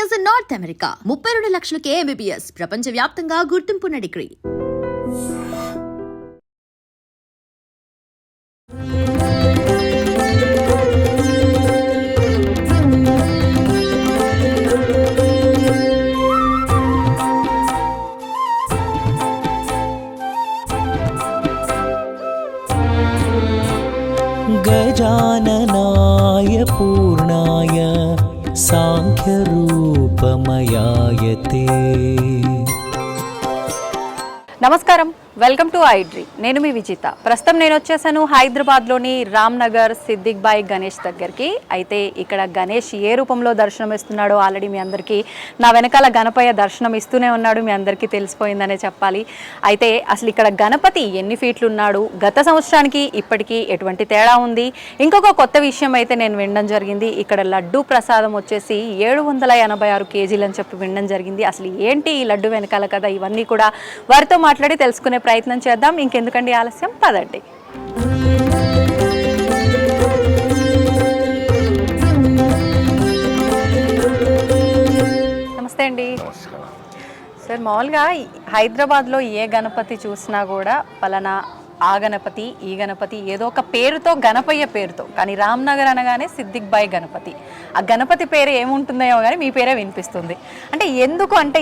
Years in north America ముప్పై రెండు లక్షలకే MBBS ప్రపంచ వ్యాప్తంగా గుర్తింపున్న డిగ్రీ गजाननाय पूर्णाय साङ्ख्यरूपमयायते। నమస్కారం. Welcome to iDream. నేను మీ విజిత. ప్రస్తుతం నేను వచ్చేసాను హైదరాబాద్లోని రామ్ నగర్ సిద్దిక్ బాయ్ గణేష్ దగ్గరికి. అయితే ఇక్కడ గణేష్ ఏ రూపంలో దర్శనం ఇస్తున్నాడో ఆల్రెడీ మీ అందరికీ నా వెనకాల గణపయ్య దర్శనం ఇస్తూనే ఉన్నాడు మీ అందరికీ తెలిసిపోయిందనే చెప్పాలి. అయితే అసలు ఇక్కడ గణపతి ఎన్ని ఫీట్లు ఉన్నాడు? గత సంవత్సరానికి ఇప్పటికీ ఎటువంటి తేడా ఉంది? ఇంకొక కొత్త విషయం అయితే నేను వినడం జరిగింది. ఇక్కడ లడ్డు ప్రసాదం వచ్చేసి ఏడు వందల ఎనభై ఆరు కేజీలు అని చెప్పి వినడం జరిగింది. అసలు ఏంటి ఈ లడ్డు వెనకాల కదా ఇవన్నీ కూడా వారితో మాట్లాడి తెలుసుకునే ప్రయత్నం చేద్దాం. ఇంకెందుకండి ఆలస్యం? పదండి. నమస్తే అండి. సార్ మామూలుగా హైదరాబాద్లో ఏ గణపతి చూసినా కూడా పలానా ఆ గణపతి ఈ గణపతి ఏదో ఒక పేరుతో గణపయ్య పేరుతో కానీ రామ్నగర్ అనగానే సిద్దిక్ బాయ్ గణపతి. ఆ గణపతి పేరు ఏముంటుందేమో కానీ మీ పేరే వినిపిస్తుంది. అంటే ఎందుకు అంటే